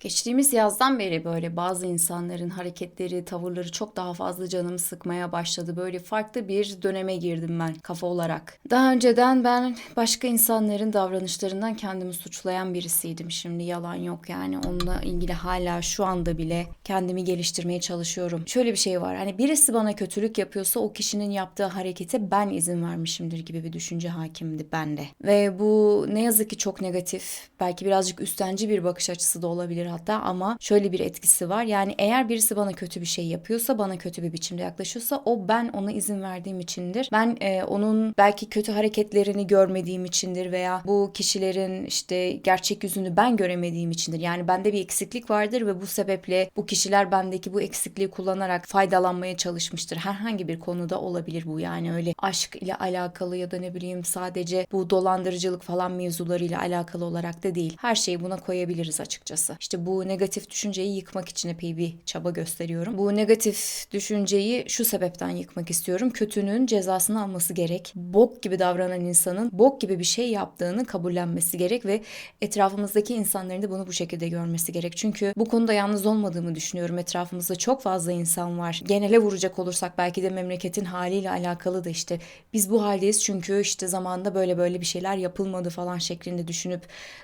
Geçtiğimiz yazdan beri böyle bazı insanların hareketleri, tavırları çok daha fazla canımı sıkmaya başladı. Böyle farklı bir döneme girdim ben kafa olarak. Daha önceden ben başka insanların davranışlarından kendimi suçlayan birisiydim. Şimdi yalan yok yani onunla ilgili hala şu anda bile kendimi geliştirmeye çalışıyorum. Şöyle bir şey var. Hani birisi bana kötülük yapıyorsa o kişinin yaptığı harekete ben izin vermişimdir gibi bir düşünce hakimdi bende. Ve bu ne yazık ki çok negatif. Belki birazcık üstenci bir bakış açısı da olabilir hatta ama şöyle bir etkisi var. Yani eğer birisi bana kötü bir şey yapıyorsa, bana kötü bir biçimde yaklaşıyorsa o ben ona izin verdiğim içindir. Ben e, onun belki kötü hareketlerini görmediğim içindir veya bu kişilerin işte gerçek yüzünü ben göremediğim içindir. Yani bende bir eksiklik vardır ve bu sebeple bu kişiler bendeki bu eksikliği kullanarak faydalanmaya çalışmıştır. Herhangi bir konuda olabilir bu yani öyle aşk ile alakalı ya da ne bileyim sadece bu dolandırıcılık falan mevzularıyla alakalı olarak da değil. Her şeyi buna koyabiliriz açıkçası. İşte bu negatif düşünceyi yıkmak için epey bir çaba gösteriyorum. Bu negatif düşünceyi şu sebepten yıkmak istiyorum. Kötünün cezasını alması gerek. Bok gibi davranan insanın bok gibi bir şey yaptığını kabullenmesi gerek ve etrafımızdaki insanların da bunu bu şekilde görmesi gerek. Çünkü bu konuda yalnız olmadığımı düşünüyorum. Etrafımızda çok fazla insan var. Genele vuracak olursak belki de memleketin haliyle alakalı da işte biz bu haldeyiz çünkü işte zamanında böyle böyle bir şeyler yapılmadı falan şeklinde düşünüp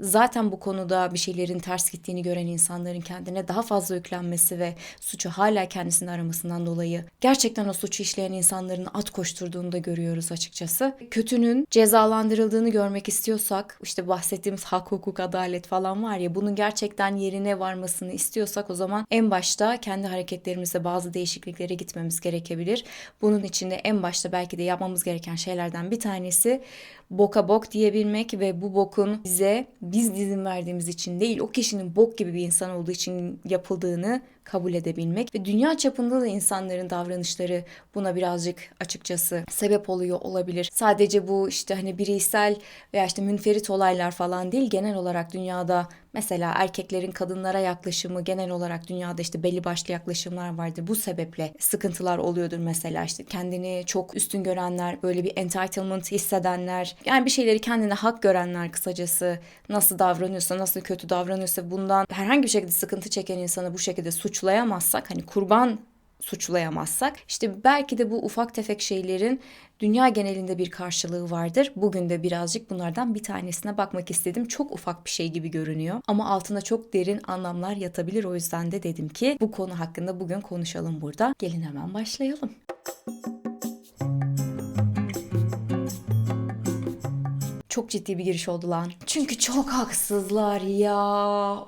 zaten bu konuda bir şeylerin ters gittiğini gören insanların kendine daha fazla yüklenmesi ve suçu hala kendisinde aramasından dolayı gerçekten o suçu işleyen insanların at koşturduğunu da görüyoruz açıkçası. Kötünün cezalandırıldığını görmek istiyorsak işte bahsettiğimiz hak, hukuk, adalet falan var ya bunun gerçekten yerine varmasını istiyorsak o zaman en başta kendi hareketlerimizde bazı değişikliklere gitmemiz gerekebilir. Bunun için de en başta belki de yapmamız gereken şeylerden bir tanesi boka bok diyebilmek ve bu bokun bize biz izin verdiğimiz için değil o kişinin bok gibi bir insan olduğu için yapıldığını kabul edebilmek ve dünya çapında da insanların davranışları buna birazcık açıkçası sebep oluyor olabilir. Sadece bu işte hani bireysel veya işte münferit olaylar falan değil genel olarak dünyada mesela erkeklerin kadınlara yaklaşımı genel olarak dünyada işte belli başlı yaklaşımlar vardır. Bu sebeple sıkıntılar oluyordur mesela işte kendini çok üstün görenler, böyle bir entitlement hissedenler, yani bir şeyleri kendine hak görenler kısacası nasıl davranıyorsa, nasıl kötü davranıyorsa bundan herhangi bir şekilde sıkıntı çeken insanı bu şekilde suçlayamazsak, hani kurban suçlayamazsak işte belki de bu ufak tefek şeylerin dünya genelinde bir karşılığı vardır. Bugün de birazcık bunlardan bir tanesine bakmak istedim. Çok ufak bir şey gibi görünüyor ama altında çok derin anlamlar yatabilir. O yüzden de dedim ki bu konu hakkında bugün konuşalım burada. Gelin hemen başlayalım. Çok ciddi bir giriş oldu lan. Çünkü çok haksızlar ya.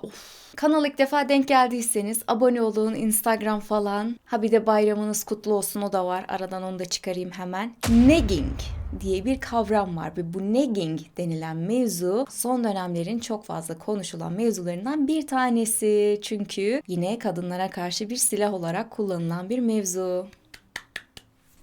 Of. Kanal ilk defa denk geldiyseniz abone olun, Instagram falan. Ha bir de bayramınız kutlu olsun o da var. Aradan onu da çıkarayım hemen. Negging diye bir kavram var ve bu negging denilen mevzu son dönemlerin çok fazla konuşulan mevzularından bir tanesi. Çünkü yine kadınlara karşı bir silah olarak kullanılan bir mevzu.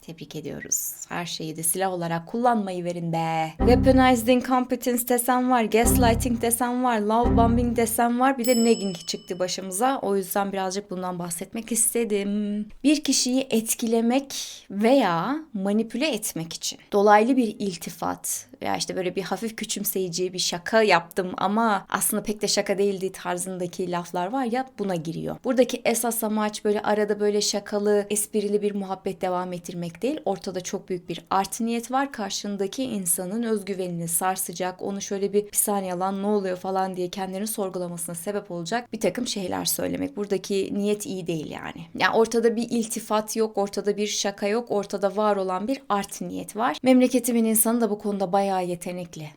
Tebrik ediyoruz. Her şeyi de silah olarak kullanmayı verin be. Weaponized incompetence desem var, gaslighting desem var, love bombing desem var. Bir de nagging çıktı başımıza. O yüzden birazcık bundan bahsetmek istedim. Bir kişiyi etkilemek veya manipüle etmek için dolaylı bir iltifat veya işte böyle bir hafif küçümseyici bir şaka yaptım ama aslında pek de şaka değildi tarzındaki laflar var ya buna giriyor. Buradaki esas amaç böyle arada böyle şakalı, esprili bir muhabbet devam ettirmek değil. Ortada çok büyük bir art niyet var. Karşındaki insanın özgüvenini sarsacak, onu şöyle bir bir saniye lan ne oluyor falan diye kendini sorgulamasına sebep olacak bir takım şeyler söylemek. Buradaki niyet iyi değil yani. Yani ortada bir iltifat yok, ortada bir şaka yok, ortada var olan bir art niyet var. Memleketimin insanı da bu konuda bayağı yetenekli.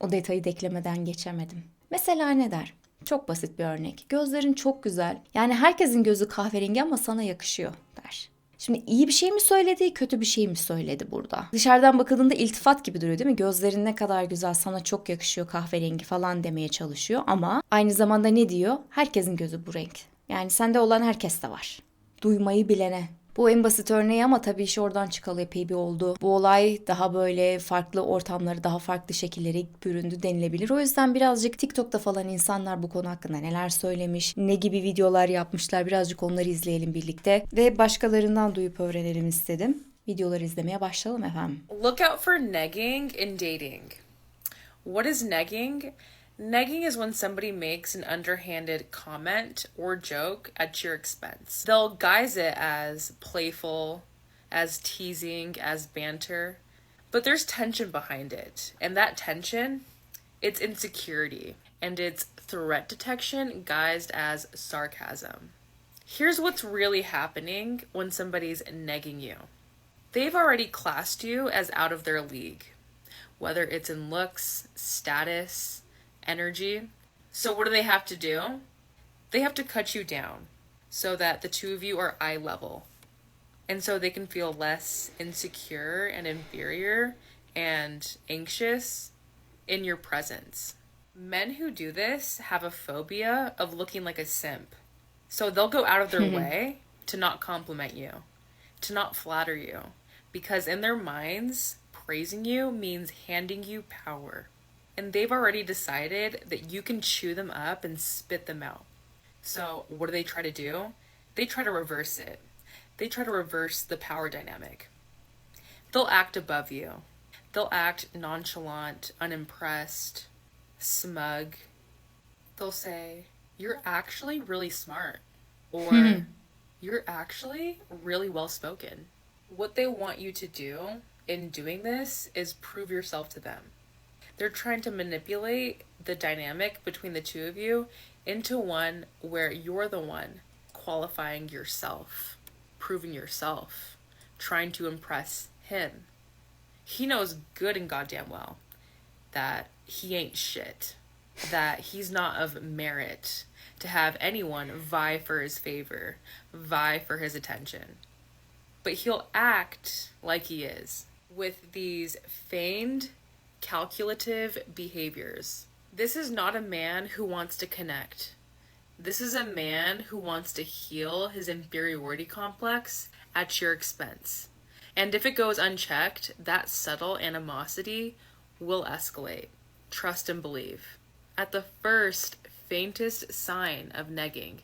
O detayı da eklemeden geçemedim. Mesela ne der? Çok basit bir örnek. Gözlerin çok güzel. Yani herkesin gözü kahverengi ama sana yakışıyor der. Şimdi iyi bir şey mi söyledi, kötü bir şey mi söyledi burada? Dışarıdan bakıldığında iltifat gibi duruyor değil mi? Gözlerin ne kadar güzel, sana çok yakışıyor kahverengi falan demeye çalışıyor ama aynı zamanda ne diyor? Herkesin gözü bu renk. Yani sende olan herkes de var. Duymayı bilene, bu en basit örneği ama tabii iş oradan çıkalı epey bir oldu. Bu olay daha böyle farklı ortamları, daha farklı şekillere büründü denilebilir. O yüzden birazcık TikTok'ta falan insanlar bu konu hakkında neler söylemiş, ne gibi videolar yapmışlar birazcık onları izleyelim birlikte. Ve başkalarından duyup öğrenelim istedim. Videoları izlemeye başlayalım efendim. Look out for negging in dating. What is negging? Negging is when somebody makes an underhanded comment or joke at your expense. They'll guise it as playful, as teasing, as banter, but there's tension behind it. And that tension, it's insecurity and it's threat detection guised as sarcasm. Here's what's really happening when somebody's negging you. They've already classed you as out of their league, whether it's in looks, status, energy. So, what do they have to do? They have to cut you down so that the two of you are eye level. And so they can feel less insecure and inferior and anxious in your presence. Men who do this have a phobia of looking like a simp. So they'll go out of their way to not compliment you, to not flatter you, because in their minds, praising you means handing you power and they've already decided that you can chew them up and spit them out. So, what do they try to do? They try to reverse it. They try to reverse the power dynamic. They'll act above you. They'll act nonchalant, unimpressed, smug. They'll say, You're actually really smart. Or, hmm. You're actually really well spoken. What they want you to do in doing this is prove yourself to them they're trying to manipulate the dynamic between the two of you into one where you're the one qualifying yourself, proving yourself, trying to impress him. He knows good and goddamn well that he ain't shit, that he's not of merit to have anyone vie for his favor, vie for his attention. But he'll act like he is with these feigned calculative behaviors. This is not a man who wants to connect. This is a man who wants to heal his inferiority complex at your expense. And if it goes unchecked, that subtle animosity will escalate. Trust and believe. At the first faintest sign of negging,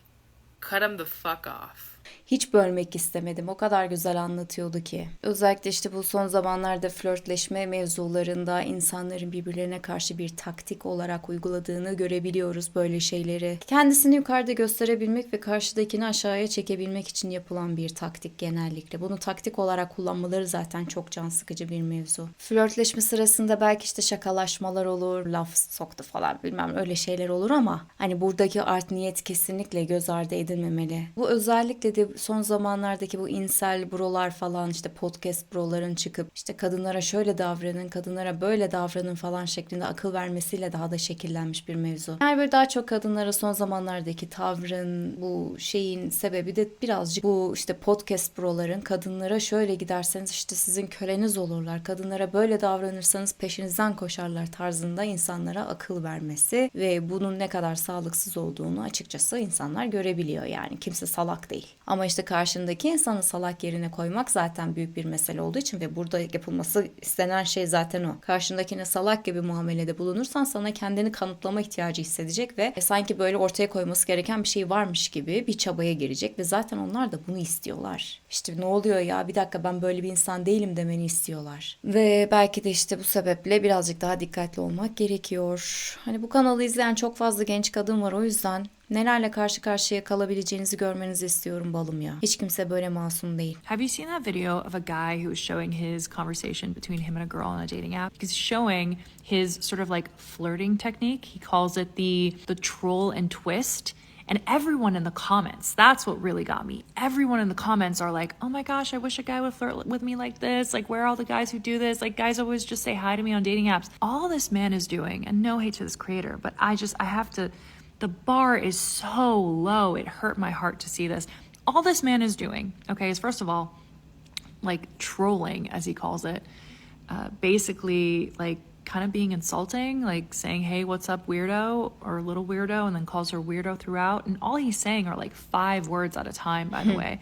cut him the fuck off. Hiç bölmek istemedim. O kadar güzel anlatıyordu ki. Özellikle işte bu son zamanlarda flörtleşme mevzularında insanların birbirlerine karşı bir taktik olarak uyguladığını görebiliyoruz böyle şeyleri. Kendisini yukarıda gösterebilmek ve karşıdakini aşağıya çekebilmek için yapılan bir taktik genellikle. Bunu taktik olarak kullanmaları zaten çok can sıkıcı bir mevzu. Flörtleşme sırasında belki işte şakalaşmalar olur, laf soktu falan bilmem öyle şeyler olur ama hani buradaki art niyet kesinlikle göz ardı edilmemeli. Bu özellikle de son zamanlardaki bu insel brolar falan işte podcast broların çıkıp işte kadınlara şöyle davranın, kadınlara böyle davranın falan şeklinde akıl vermesiyle daha da şekillenmiş bir mevzu. Yani böyle daha çok kadınlara son zamanlardaki tavrın bu şeyin sebebi de birazcık bu işte podcast broların kadınlara şöyle giderseniz işte sizin köleniz olurlar. Kadınlara böyle davranırsanız peşinizden koşarlar tarzında insanlara akıl vermesi ve bunun ne kadar sağlıksız olduğunu açıkçası insanlar görebiliyor yani. Kimse salak değil. Ama işte karşındaki insanı salak yerine koymak zaten büyük bir mesele olduğu için ve burada yapılması istenen şey zaten o. Karşındakine salak gibi muamelede bulunursan sana kendini kanıtlama ihtiyacı hissedecek ve sanki böyle ortaya koyması gereken bir şey varmış gibi bir çabaya girecek ve zaten onlar da bunu istiyorlar. İşte ne oluyor ya bir dakika ben böyle bir insan değilim demeni istiyorlar. Ve belki de işte bu sebeple birazcık daha dikkatli olmak gerekiyor. Hani bu kanalı izleyen çok fazla genç kadın var o yüzden nelerle karşı karşıya kalabileceğinizi görmenizi istiyorum balım ya. Hiç kimse böyle masum değil. Have you seen that video of a guy who was showing his conversation between him and a girl on a dating app? He's showing his sort of like flirting technique. He calls it the the troll and twist. And everyone in the comments, that's what really got me. Everyone in the comments are like, oh my gosh, I wish a guy would flirt with me like this. Like, where are all the guys who do this? Like, guys always just say hi to me on dating apps. All this man is doing, and no hate to this creator, but I just, I have to the bar is so low. It hurt my heart to see this. All this man is doing, okay, is first of all, like trolling, as he calls it. Uh, basically, like kind of being insulting, like saying, hey, what's up, weirdo, or little weirdo, and then calls her weirdo throughout. And all he's saying are like five words at a time, by the way.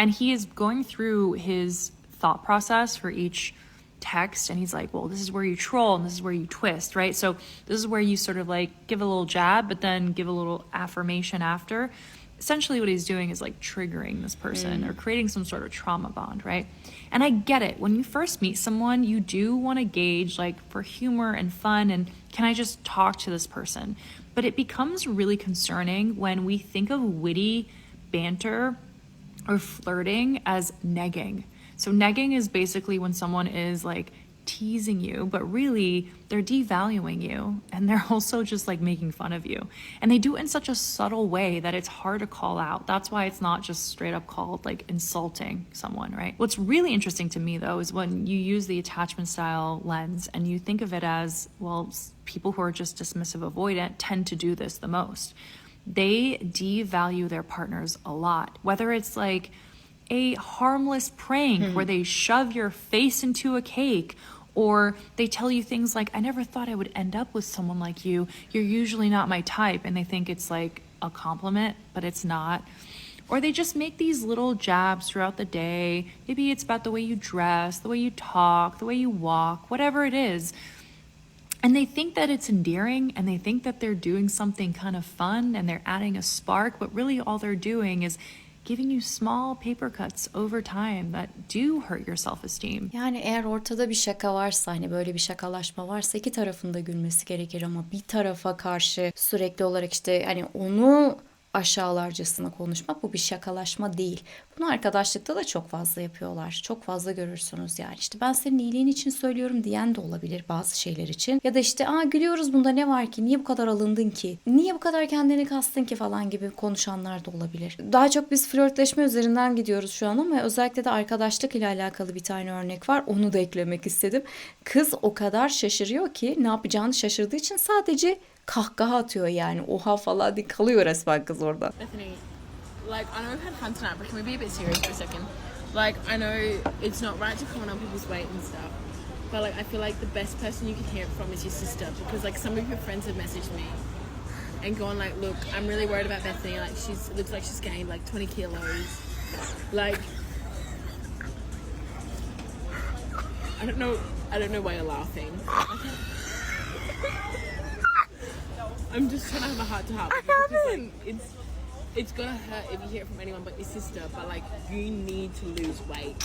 And he is going through his thought process for each text and he's like well this is where you troll and this is where you twist right so this is where you sort of like give a little jab but then give a little affirmation after essentially what he's doing is like triggering this person or mm. creating some sort of trauma bond, right? And I get it. When you first meet someone, you do want to gauge like for humor and fun and can I just talk to this person? But it becomes really concerning when we think of witty banter or flirting as negging. So negging is basically when someone is like teasing you, but really they're devaluing you and they're also just like making fun of you. And they do it in such a subtle way that it's hard to call out. That's why it's not just straight up called like insulting someone, right? What's really interesting to me though is when you use the attachment style lens and you think of it as, well, people who are just dismissive avoidant tend to do this the most they devalue their partners a lot. Whether it's like a harmless prank where hmm. they shove your face into a cake, or they tell you things like, I never thought I would end up with someone like you. You're usually not my type. And they think it's like a compliment, but it's not. Or they just make these little jabs throughout the day. Maybe it's about the way you dress, the way you talk, the way you walk, whatever it is. And they think that it's endearing and they think that they're doing something kind of fun and they're adding a spark, but really all they're doing is giving you small paper cuts over time that do hurt your self esteem. Yani eğer ortada bir şaka varsa hani böyle bir şakalaşma varsa iki tarafın da gülmesi gerekir ama bir tarafa karşı sürekli olarak işte hani onu aşağılarcasına konuşmak bu bir şakalaşma değil. Bunu arkadaşlıkta da çok fazla yapıyorlar. Çok fazla görürsünüz yani. İşte ben senin iyiliğin için söylüyorum diyen de olabilir bazı şeyler için. Ya da işte aa gülüyoruz bunda ne var ki? Niye bu kadar alındın ki? Niye bu kadar kendini kastın ki falan gibi konuşanlar da olabilir. Daha çok biz flörtleşme üzerinden gidiyoruz şu an ama özellikle de arkadaşlık ile alakalı bir tane örnek var. Onu da eklemek istedim. Kız o kadar şaşırıyor ki ne yapacağını şaşırdığı için sadece kahkaha atıyor yani. Oha falan diye kalıyor resmen kız orada. Bethany, like I know we've had fun tonight, but can we be a bit serious for a second? Like I know it's not right to comment on people's weight and stuff, but like I feel like the best person you can hear it from is your sister because like some of your friends have messaged me and gone like, look, I'm really worried about Bethany. Like she's looks like she's gained like 20 kilos. Like I don't know. I don't know why you're laughing. I'm just trying to have a heart to heart. I haven't. Like, it's it's gonna hurt if you hear it from anyone but your sister. But like, you need to lose weight.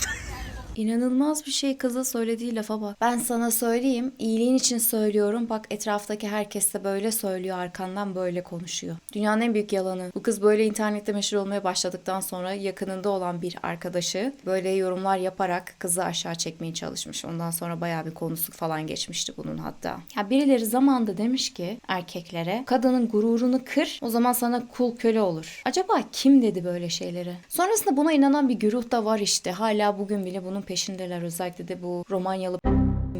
İnanılmaz bir şey kıza söylediği lafa bak. Ben sana söyleyeyim, iyiliğin için söylüyorum. Bak etraftaki herkes de böyle söylüyor, arkandan böyle konuşuyor. Dünyanın en büyük yalanı. Bu kız böyle internette meşhur olmaya başladıktan sonra yakınında olan bir arkadaşı böyle yorumlar yaparak kızı aşağı çekmeye çalışmış. Ondan sonra bayağı bir konusu falan geçmişti bunun hatta. Ya birileri zamanda demiş ki erkeklere kadının gururunu kır o zaman sana kul köle olur. Acaba kim dedi böyle şeyleri? Sonrasında buna inanan bir güruh da var işte. Hala bugün bile bunun peşindeler. Özellikle de bu Romanyalı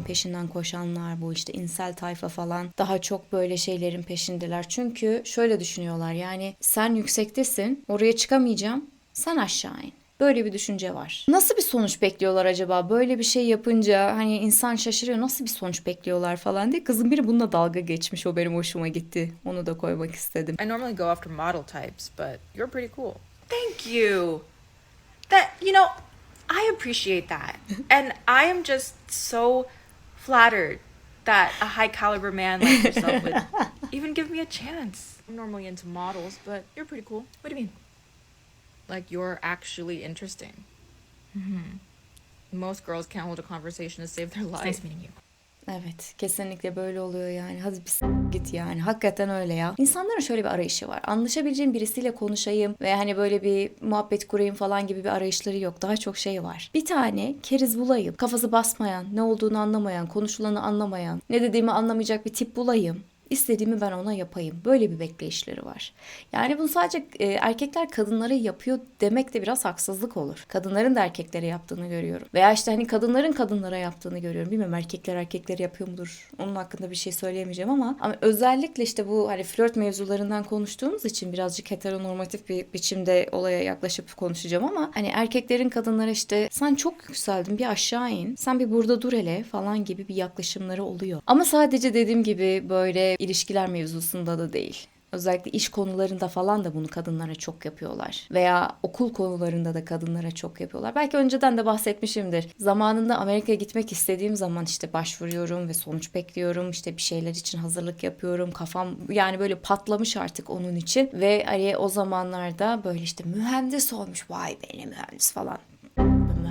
peşinden koşanlar bu işte insel tayfa falan daha çok böyle şeylerin peşindeler. Çünkü şöyle düşünüyorlar yani sen yüksektesin oraya çıkamayacağım sen aşağı in. Böyle bir düşünce var. Nasıl bir sonuç bekliyorlar acaba? Böyle bir şey yapınca hani insan şaşırıyor. Nasıl bir sonuç bekliyorlar falan diye. Kızın biri bununla dalga geçmiş. O benim hoşuma gitti. Onu da koymak istedim. I normally go after model types, but you're pretty cool. Thank you. That, you know, I appreciate that. and I am just so flattered that a high caliber man like yourself would even give me a chance. I'm normally into models, but you're pretty cool. What do you mean? Like, you're actually interesting. hmm Most girls can't hold a conversation to save their life. Nice meeting you. Evet kesinlikle böyle oluyor yani. Hadi bir s- git yani. Hakikaten öyle ya. İnsanların şöyle bir arayışı var. Anlaşabileceğim birisiyle konuşayım ve hani böyle bir muhabbet kurayım falan gibi bir arayışları yok. Daha çok şey var. Bir tane keriz bulayım. Kafası basmayan, ne olduğunu anlamayan, konuşulanı anlamayan, ne dediğimi anlamayacak bir tip bulayım. İstediğimi ben ona yapayım. Böyle bir bekleyişleri var. Yani bunu sadece e, erkekler kadınlara yapıyor demek de biraz haksızlık olur. Kadınların da erkeklere yaptığını görüyorum. Veya işte hani kadınların kadınlara yaptığını görüyorum. Bilmiyorum erkekler erkeklere yapıyor mudur? Onun hakkında bir şey söyleyemeyeceğim ama ama özellikle işte bu hani flört mevzularından konuştuğumuz için birazcık heteronormatif bir biçimde olaya yaklaşıp konuşacağım ama hani erkeklerin kadınlara işte sen çok yükseldin bir aşağı in. Sen bir burada dur hele falan gibi bir yaklaşımları oluyor. Ama sadece dediğim gibi böyle ilişkiler mevzusunda da değil. Özellikle iş konularında falan da bunu kadınlara çok yapıyorlar. Veya okul konularında da kadınlara çok yapıyorlar. Belki önceden de bahsetmişimdir. Zamanında Amerika'ya gitmek istediğim zaman işte başvuruyorum ve sonuç bekliyorum. İşte bir şeyler için hazırlık yapıyorum. Kafam yani böyle patlamış artık onun için. Ve hani o zamanlarda böyle işte mühendis olmuş. Vay beni mühendis falan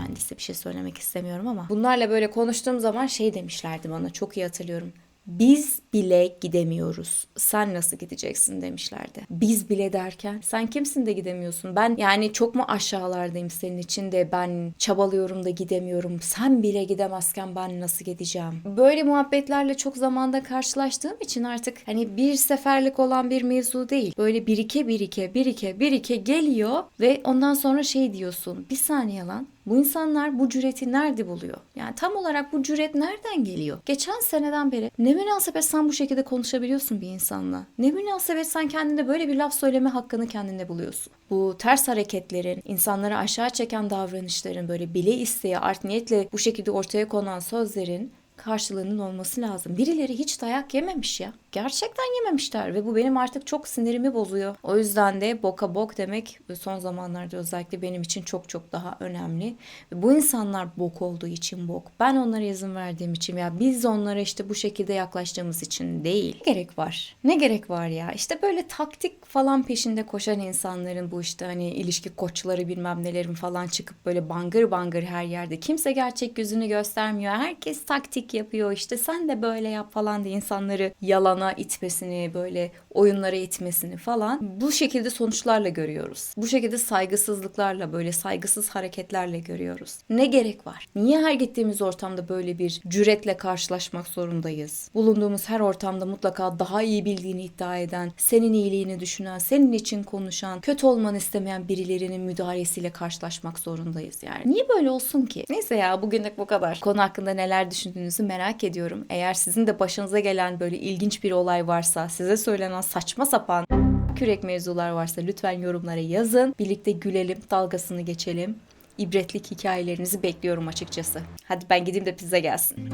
mühendise bir şey söylemek istemiyorum ama bunlarla böyle konuştuğum zaman şey demişlerdi bana çok iyi hatırlıyorum. Biz bile gidemiyoruz. Sen nasıl gideceksin demişlerdi. Biz bile derken sen kimsin de gidemiyorsun? Ben yani çok mu aşağılardayım senin için de ben çabalıyorum da gidemiyorum. Sen bile gidemezken ben nasıl gideceğim? Böyle muhabbetlerle çok zamanda karşılaştığım için artık hani bir seferlik olan bir mevzu değil. Böyle birike birike birike birike geliyor ve ondan sonra şey diyorsun. Bir saniye lan bu insanlar bu cüreti nerede buluyor? Yani tam olarak bu cüret nereden geliyor? Geçen seneden beri ne münasebet sen bu şekilde konuşabiliyorsun bir insanla? Ne münasebet sen kendinde böyle bir laf söyleme hakkını kendinde buluyorsun? Bu ters hareketlerin, insanları aşağı çeken davranışların, böyle bile isteye, art niyetle bu şekilde ortaya konan sözlerin karşılığının olması lazım. Birileri hiç dayak yememiş ya. Gerçekten yememişler ve bu benim artık çok sinirimi bozuyor. O yüzden de boka bok demek son zamanlarda özellikle benim için çok çok daha önemli. Bu insanlar bok olduğu için bok. Ben onlara izin verdiğim için ya biz onlara işte bu şekilde yaklaştığımız için değil. Ne gerek var? Ne gerek var ya? İşte böyle taktik falan peşinde koşan insanların bu işte hani ilişki koçları bilmem nelerin falan çıkıp böyle bangır bangır her yerde. Kimse gerçek yüzünü göstermiyor. Herkes taktik yapıyor işte sen de böyle yap falan diye insanları yalana itmesini böyle oyunlara itmesini falan bu şekilde sonuçlarla görüyoruz. Bu şekilde saygısızlıklarla böyle saygısız hareketlerle görüyoruz. Ne gerek var? Niye her gittiğimiz ortamda böyle bir cüretle karşılaşmak zorundayız? Bulunduğumuz her ortamda mutlaka daha iyi bildiğini iddia eden, senin iyiliğini düşünen, senin için konuşan, kötü olmanı istemeyen birilerinin müdahalesiyle karşılaşmak zorundayız yani. Niye böyle olsun ki? Neyse ya bugünlük bu kadar. Konu hakkında neler düşündüğünüzü merak ediyorum. Eğer sizin de başınıza gelen böyle ilginç bir olay varsa, size söylenen saçma sapan kürek mevzular varsa lütfen yorumlara yazın. Birlikte gülelim, dalgasını geçelim. İbretlik hikayelerinizi bekliyorum açıkçası. Hadi ben gideyim de pizza gelsin.